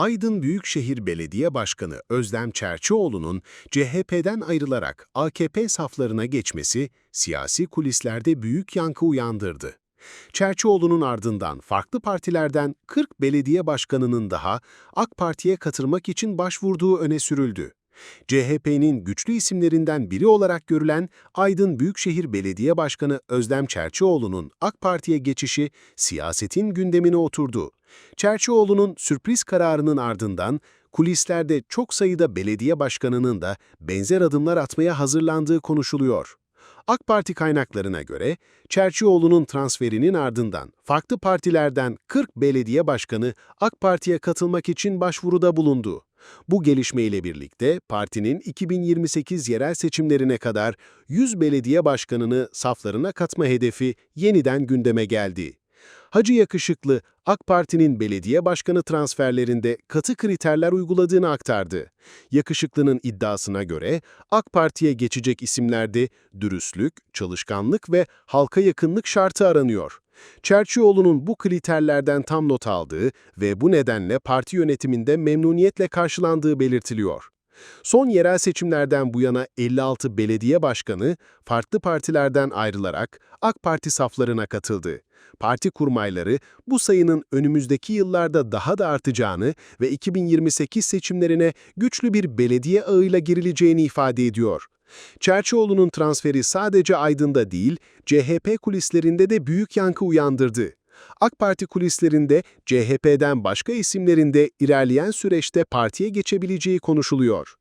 Aydın Büyükşehir Belediye Başkanı Özlem Çerçioğlu'nun CHP'den ayrılarak AKP saflarına geçmesi siyasi kulislerde büyük yankı uyandırdı. Çerçioğlu'nun ardından farklı partilerden 40 belediye başkanının daha AK Parti'ye katılmak için başvurduğu öne sürüldü. CHP'nin güçlü isimlerinden biri olarak görülen Aydın Büyükşehir Belediye Başkanı Özlem Çerçioğlu'nun AK Parti'ye geçişi siyasetin gündemine oturdu. Çerçioğlu'nun sürpriz kararının ardından kulislerde çok sayıda belediye başkanının da benzer adımlar atmaya hazırlandığı konuşuluyor. AK Parti kaynaklarına göre Çerçioğlu'nun transferinin ardından farklı partilerden 40 belediye başkanı AK Parti'ye katılmak için başvuruda bulundu. Bu gelişmeyle birlikte partinin 2028 yerel seçimlerine kadar 100 belediye başkanını saflarına katma hedefi yeniden gündeme geldi. Hacı Yakışıklı, AK Parti'nin belediye başkanı transferlerinde katı kriterler uyguladığını aktardı. Yakışıklı'nın iddiasına göre AK Parti'ye geçecek isimlerde dürüstlük, çalışkanlık ve halka yakınlık şartı aranıyor. Çerçioğlu'nun bu kriterlerden tam not aldığı ve bu nedenle parti yönetiminde memnuniyetle karşılandığı belirtiliyor. Son yerel seçimlerden bu yana 56 belediye başkanı farklı partilerden ayrılarak AK Parti saflarına katıldı. Parti kurmayları bu sayının önümüzdeki yıllarda daha da artacağını ve 2028 seçimlerine güçlü bir belediye ağıyla girileceğini ifade ediyor. Çerçioğlu'nun transferi sadece Aydın'da değil, CHP kulislerinde de büyük yankı uyandırdı. AK Parti kulislerinde CHP'den başka isimlerin de ilerleyen süreçte partiye geçebileceği konuşuluyor.